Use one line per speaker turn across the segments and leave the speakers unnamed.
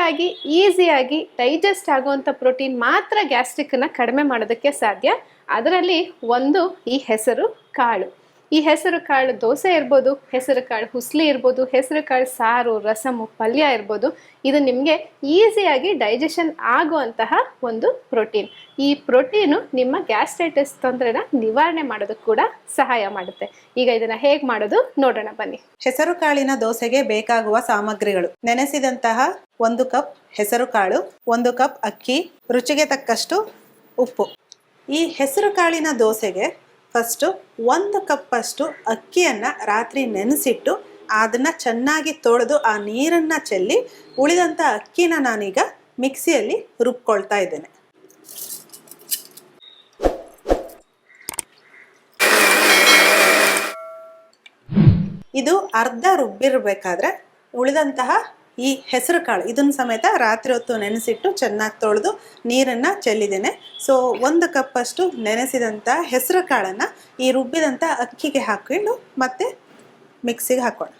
ಆಗಿ ಈಸಿಯಾಗಿ ಡೈಜೆಸ್ಟ್ ಆಗುವಂಥ ಪ್ರೋಟೀನ್ ಮಾತ್ರ ಗ್ಯಾಸ್ಟ್ರಿಕ್ನ ಕಡಿಮೆ ಮಾಡೋದಕ್ಕೆ ಸಾಧ್ಯ. ಅದರಲ್ಲಿ ಒಂದು ಈ ಹೆಸರು ಕಾಳು. ಈ ಹೆಸರು ಕಾಳು ದೋಸೆ ಇರ್ಬೋದು, ಹೆಸರು ಕಾಳು ಹುಸ್ಲಿ ಇರ್ಬೋದು, ಹೆಸರು ಕಾಳು ಸಾರು ರಸಮು ಪಲ್ಯ ಇರ್ಬೋದು. ಇದು ನಿಮಗೆ ಈಸಿಯಾಗಿ ಡೈಜೆಷನ್ ಆಗುವಂತಹ ಒಂದು ಪ್ರೋಟೀನ್ ಈ ಪ್ರೋಟೀನು ನಿಮ್ಮ ಗ್ಯಾಸ್ಟ್ರೈಟಿಸ್ ತೊಂದರೆನ ನಿವಾರಣೆ ಮಾಡೋದಕ್ಕೆ ಕೂಡ ಸಹಾಯ ಮಾಡುತ್ತೆ. ಈಗ ಇದನ್ನ ಹೇಗೆ ಮಾಡೋದು ನೋಡೋಣ ಬನ್ನಿ.
ಹೆಸರು ಕಾಳಿನ ದೋಸೆಗೆ ಬೇಕಾಗುವ ಸಾಮಗ್ರಿಗಳು. ನೆನೆಸಿದಂತಹ ಒಂದು ಕಪ್ ಹೆಸರು ಕಾಳು, ಒಂದು ಕಪ್ ಅಕ್ಕಿ, ರುಚಿಗೆ ತಕ್ಕಷ್ಟು ಉಪ್ಪು. ಈ ಹೆಸರು ಕಾಳಿನ ದೋಸೆಗೆ ಫಸ್ಟು ಒಂದು ಕಪ್ಪಷ್ಟು ಅಕ್ಕಿಯನ್ನು ರಾತ್ರಿ ನೆನೆಸಿಟ್ಟು ಅದನ್ನು ಚೆನ್ನಾಗಿ ತೊಳೆದು ಆ ನೀರನ್ನು ಚೆಲ್ಲಿ ಉಳಿದಂಥ ಅಕ್ಕಿನ ನಾನೀಗ ಮಿಕ್ಸಿಯಲ್ಲಿ ರುಬ್ಕೊಳ್ತಾ ಇದ್ದೇನೆ. ಇದು ಅರ್ಧ ರುಬ್ಬಿರಬೇಕಾದ್ರೆ ಉಳಿದಂತಹ ಈ ಹೆಸರು ಕಾಳು ಇದನ್ನು ಸಮೇತ ರಾತ್ರಿ ಹೊತ್ತು ನೆನೆಸಿಟ್ಟು ಚೆನ್ನಾಗಿ ತೊಳೆದು ನೀರನ್ನು ಚೆಲ್ಲಿದ್ದೇನೆ. ಸೊ ಒಂದು ಕಪ್ಪಷ್ಟು ನೆನೆಸಿದಂಥ ಹೆಸರು ಕಾಳನ್ನು ಈ ರುಬ್ಬಿದಂಥ ಅಕ್ಕಿಗೆ ಹಾಕೊಂಡು ಮತ್ತೆ ಮಿಕ್ಸಿಗೆ ಹಾಕೋಣ.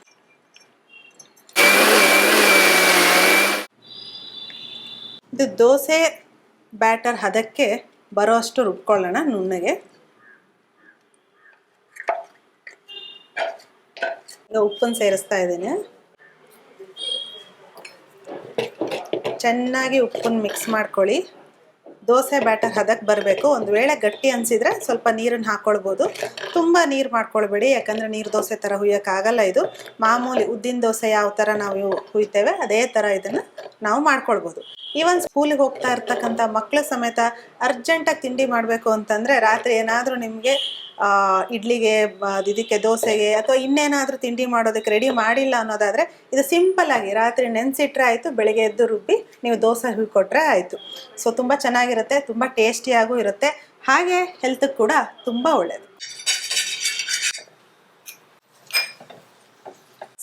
ಇದು ದೋಸೆ ಬ್ಯಾಟರ್ ಹದಕ್ಕೆ ಬರೋ ಅಷ್ಟು ರುಬ್ಕೊಳ್ಳೋಣ ನುಣ್ಣಗೆ. ಉಪ್ಪನ್ನು ಸೇರಿಸ್ತಾ ಇದ್ದೀನಿ. ಚೆನ್ನಾಗಿ ಉಪ್ಪನ್ನು ಮಿಕ್ಸ್ ಮಾಡ್ಕೊಳ್ಳಿ. ದೋಸೆ ಬ್ಯಾಟರ್ ಹದಕ್ಕೆ ಬರಬೇಕು. ಒಂದು ವೇಳೆ ಗಟ್ಟಿ ಅನಿಸಿದ್ರೆ ಸ್ವಲ್ಪ ನೀರನ್ನು ಹಾಕ್ಕೊಳ್ಬೋದು ತುಂಬ ನೀರು ಮಾಡ್ಕೊಳ್ಬೇಡಿ, ಯಾಕಂದರೆ ನೀರು ದೋಸೆ ಥರ ಹುಯ್ಯೋಕ್ಕಾಗಲ್ಲ ಇದು. ಮಾಮೂಲಿ ಉದ್ದಿನ ದೋಸೆ ಯಾವ ಥರ ನಾವು ಹುಯ್ತೇವೆ, ಅದೇ ಥರ ಇದನ್ನು ನಾವು ಮಾಡ್ಕೊಳ್ಬೋದು. ಈವನ್ ಸ್ಕೂಲಿಗೆ ಹೋಗ್ತಾ ಇರ್ತಕ್ಕಂಥ ಮಕ್ಕಳ ಸಮೇತ ಅರ್ಜೆಂಟಾಗಿ ತಿಂಡಿ ಮಾಡಬೇಕು ಅಂತಂದರೆ ರಾತ್ರಿ ಏನಾದರೂ ನಿಮಗೆ ಇಡ್ಲಿಗೆ ಇದಕ್ಕೆ ದೋಸೆಗೆ ಅಥವಾ ಇನ್ನೇನಾದರೂ ತಿಂಡಿ ಮಾಡೋದಕ್ಕೆ ರೆಡಿ ಮಾಡಿಲ್ಲ ಅನ್ನೋದಾದರೆ ಇದು ಸಿಂಪಲ್ ಆಗಿ ರಾತ್ರಿ ನೆನೆಸಿಟ್ರೆ ಆಯಿತು, ಬೆಳಗ್ಗೆ ಎದ್ದು ರುಬ್ಬಿ ನೀವು ದೋಸೆ ಹುಯ್ಕೊಟ್ರೆ ಆಯಿತು. ಸೊ ತುಂಬ ಚೆನ್ನಾಗಿರುತ್ತೆ, ತುಂಬ ಟೇಸ್ಟಿಯಾಗೂ ಇರುತ್ತೆ. ಹಾಗೆ ಹೆಲ್ತ್ ಕೂಡ ತುಂಬ ಒಳ್ಳೆಯದು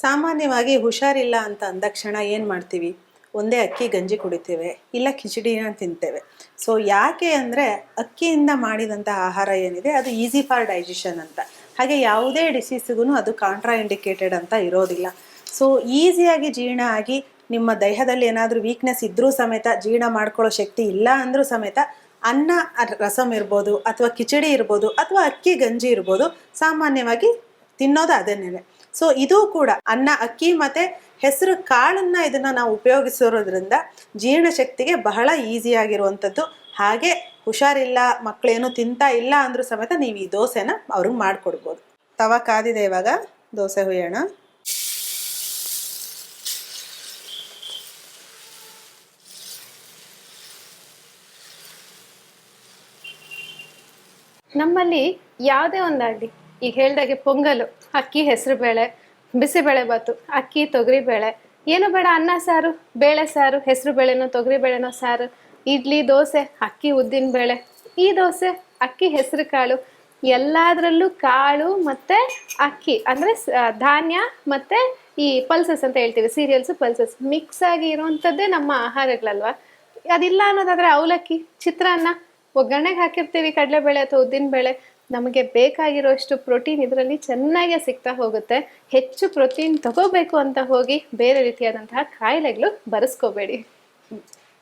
ಸಾಮಾನ್ಯವಾಗಿ ಹುಷಾರಿಲ್ಲ ಅಂತ ಅಂದಕ್ಷಣ ಏನು ಮಾಡ್ತೀವಿ? ಒಂದೇ ಅಕ್ಕಿ ಗಂಜಿ ಕುಡಿತೇವೆ, ಇಲ್ಲ ಕಿಚಡಿನ ತಿಂತೇವೆ. ಸೊ ಯಾಕೆ ಅಂದರೆ ಅಕ್ಕಿಯಿಂದ ಮಾಡಿದಂಥ ಆಹಾರ ಏನಿದೆ, ಅದು ಈಸಿ ಫಾರ್ ಡೈಜೆಷನ್ ಅಂತ. ಹಾಗೆ ಯಾವುದೇ ಡಿಸೀಸ್ಗೂ ಅದು ಕಾಂಟ್ರಾ ಇಂಡಿಕೇಟೆಡ್ ಅಂತ ಇರೋದಿಲ್ಲ. ಸೊ ಈಸಿಯಾಗಿ ಜೀರ್ಣ ಆಗಿ ನಿಮ್ಮ ದೇಹದಲ್ಲಿ ಏನಾದರೂ ವೀಕ್ನೆಸ್ ಇದ್ದರೂ ಸಮೇತ ಜೀರ್ಣ ಮಾಡ್ಕೊಳ್ಳೋ ಶಕ್ತಿ ಇಲ್ಲ ಅಂದರೂ ಸಮೇತ ಅನ್ನ, ರಸಂ ಇರ್ಬೋದು, ಅಥವಾ ಕಿಚಡಿ ಇರ್ಬೋದು, ಅಥವಾ ಅಕ್ಕಿ ಗಂಜಿ ಇರ್ಬೋದು, ಸಾಮಾನ್ಯವಾಗಿ ತಿನ್ನೋದು ಅದನ್ನೇ ಸೊ ಇದು ಕೂಡ ಅನ್ನ, ಅಕ್ಕಿ ಮತ್ತೆ ಹೆಸರು ಕಾಳನ್ನ ಇದನ್ನ ನಾವು ಉಪಯೋಗಿಸಿರೋದ್ರಿಂದ ಜೀರ್ಣಶಕ್ತಿಗೆ ಬಹಳ ಈಸಿ ಆಗಿರುವಂಥದ್ದು. ಹಾಗೆ ಹುಷಾರಿಲ್ಲ ಮಕ್ಕಳೇನು ತಿಂತಾ ಇಲ್ಲ ಅಂದ್ರೂ ಸಮೇತ ನೀವು ಈ ದೋಸೆನ ಅವ್ರಿಗೆ ಮಾಡಿಕೊಡ್ಬೋದು. ತವ ಕಾದಿದೆ ಇವಾಗ. ದೋಸೆ ಹುಯ್ಯೋಣ.
ನಮ್ಮಲ್ಲಿ ಯಾವುದೇ ಒಂದಾಗಲಿ. ಈಗ ಹೇಳ್ದಾಗೆ, ಪೊಂಗಲು. ಅಕ್ಕಿ, ಹೆಸರು ಬೇಳೆ ಬಿಸಿಬೇಳೆ ಬಾತು, ಅಕ್ಕಿ, ತೊಗರಿ ಬೇಳೆ. ಏನು ಬೇಡ, ಅನ್ನ, ಸಾರು, ಬೇಳೆ ಸಾರು, ಹೆಸರು ಬೇಳೆನೋ, ತೊಗರಿ ಬೇಳೆನೋ, ಸಾರು, ಇಡ್ಲಿ, ದೋಸೆ, ಅಕ್ಕಿ, ಉದ್ದಿನ ಬೇಳೆ. ಈ ದೋಸೆ, ಅಕ್ಕಿ, ಹೆಸರು ಕಾಳು, ಎಲ್ಲದರಲ್ಲೂ ಕಾಳು ಮತ್ತು ಅಕ್ಕಿ, ಅಂದರೆ ಧಾನ್ಯ ಮತ್ತು ಈ ಪಲ್ಸಸ್ ಅಂತ ಹೇಳ್ತೀವಿ, ಸೀರಿಯಲ್ಸು, ಪಲ್ಸಸ್. ಮಿಕ್ಸ್ ಆಗಿ ಇರುವಂಥದ್ದೇ ನಮ್ಮ ಆಹಾರಗಳಲ್ವಾ? ಅದಿಲ್ಲ ಅನ್ನೋದಾದರೆ ಅವಲಕ್ಕಿ, ಚಿತ್ರಾನ್ನ, ಒಗ್ಗರಣೆಗೆ ಹಾಕಿರ್ತೀವಿ, ಕಡಲೆಬೇಳೆ ಅಥವಾ ಉದ್ದಿನಬೇಳೆ ನಮಗೆ ಬೇಕಾಗಿರೋಷ್ಟು ಪ್ರೋಟೀನ್ ಇದರಲ್ಲಿ ಚೆನ್ನಾಗೇ ಸಿಗ್ತಾ ಹೋಗುತ್ತೆ. ಹೆಚ್ಚು ಪ್ರೋಟೀನ್ ತಗೋಬೇಕು ಅಂತ ಹೋಗಿ ಬೇರೆ ರೀತಿಯಾದಂತಹ ಕಾಯಿಲೆಗಳು ಬರೆಸ್ಕೋಬೇಡಿ.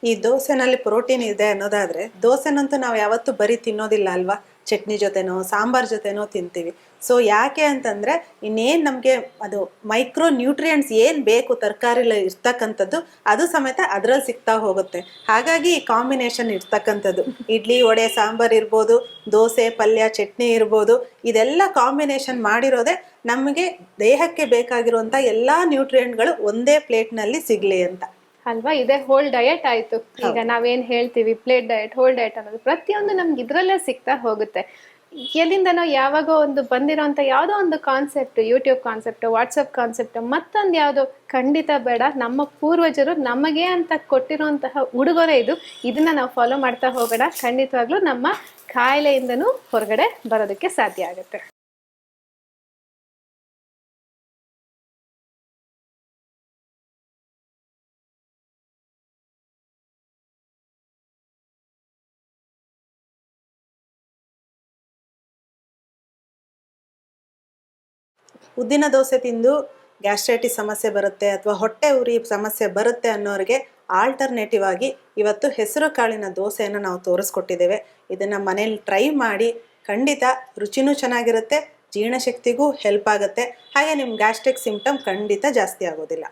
ಈ ದೋಸೆನಲ್ಲಿ ಪ್ರೋಟೀನ್ ಇದೆ ಅನ್ನೋದಾದ್ರೆ ದೋಸೆನಂತೂ ನಾವು ಯಾವತ್ತೂ ಬರೀ ತಿನ್ನೋದಿಲ್ಲ ಅಲ್ವಾ? ಚಟ್ನಿ ಜೊತೆನೋ, ಸಾಂಬಾರ್ ಜೊತೆನೋ ತಿಂತೀವಿ. ಸೊ ಯಾಕೆ ಅಂತಂದರೆ ಇನ್ನೇನು ನಮಗೆ ಅದು ಮೈಕ್ರೋ ನ್ಯೂಟ್ರಿಯೆಂಟ್ಸ್ ಏನು ಬೇಕು ತರಕಾರಿಲಿ ಇರ್ತಕ್ಕಂಥದ್ದು, ಅದು ಸಮೇತ ಅದರಲ್ಲಿ ಸಿಗ್ತಾ ಹೋಗುತ್ತೆ. ಹಾಗಾಗಿ ಈ ಕಾಂಬಿನೇಷನ್ ಇರ್ತಕ್ಕಂಥದ್ದು. ಇಡ್ಲಿ, ವಡೆ, ಸಾಂಬಾರ್ ಇರ್ಬೋದು, ದೋಸೆ, ಪಲ್ಯ, ಚಟ್ನಿ ಇರ್ಬೋದು, ಇದೆಲ್ಲ ಕಾಂಬಿನೇಷನ್ ಮಾಡಿರೋದೇ ನಮಗೆ ದೇಹಕ್ಕೆ ಬೇಕಾಗಿರುವಂಥ ಎಲ್ಲ ನ್ಯೂಟ್ರಿಯೆಂಟ್ಗಳು ಒಂದೇ ಪ್ಲೇಟ್ನಲ್ಲಿ ಸಿಗಲಿ ಅಂತ.
ಅಲ್ವಾ? ಇದೇ ಹೋಲ್ ಡಯಟ್ ಆಯ್ತು. ಈಗ ನಾವೇನ್ ಹೇಳ್ತೀವಿ? ಪ್ಲೇಟ್ ಡಯಟ್ ಹೋಲ್ ಡಯಟ್ ಅನ್ನೋದು. ಪ್ರತಿಯೊಂದು ನಮ್ಗೆ ಇದ್ರಲ್ಲೇ ಸಿಗ್ತಾ ಹೋಗುತ್ತೆ. ಎಲ್ಲಿಂದನೋ ಯಾವಾಗೋ ಒಂದು ಬಂದಿರೋಂಥ ಯಾವುದೋ ಒಂದು concept YouTube concept WhatsApp concept ಮತ್ತೊಂದು ಯಾವುದೋ ಖಂಡಿತ ಬೇಡ. ನಮ್ಮ ಪೂರ್ವಜರು ನಮಗೆ ಅಂತ ಕೊಟ್ಟಿರುವಂತಹ ಉಡುಗೊರೆ ಇದು. ಇದನ್ನ ನಾವು ಫಾಲೋ ಮಾಡ್ತಾ ಹೋಗೋಣ. ಖಂಡಿತವಾಗ್ಲೂ ನಮ್ಮ ಕಾಯಿಲೆಯಿಂದನೂ ಹೊರಗಡೆ ಬರೋದಕ್ಕೆ ಸಾಧ್ಯ ಆಗುತ್ತೆ.
ಉದ್ದಿನ ದೋಸೆ ತಿಂದು ಗ್ಯಾಸ್ಟ್ರೈಟಿಸ್ ಸಮಸ್ಯೆ ಬರುತ್ತೆ ಅಥವಾ ಹೊಟ್ಟೆ ಉರಿ ಸಮಸ್ಯೆ ಬರುತ್ತೆ ಅನ್ನೋರಿಗೆ ಆಲ್ಟರ್ನೇಟಿವ್ ಆಗಿ ಇವತ್ತು ಹೆಸರು ಕಾಳಿನ ದೋಸೆಯನ್ನು ನಾವು ತೋರಿಸ್ಕೊಟ್ಟಿದ್ದೇವೆ. ಇದನ್ನು ಮನೇಲಿ ಟ್ರೈ ಮಾಡಿ ಖಂಡಿತ ರುಚಿನೂ ಚೆನ್ನಾಗಿರುತ್ತೆ, ಜೀರ್ಣಶಕ್ತಿಗೂ ಹೆಲ್ಪ್ ಆಗುತ್ತೆ. ಹಾಗೆ ನಿಮ್ಮ ಗ್ಯಾಸ್ಟ್ರಿಕ್ ಸಿಂಪ್ಟಮ್ ಖಂಡಿತ ಜಾಸ್ತಿ ಆಗೋದಿಲ್ಲ.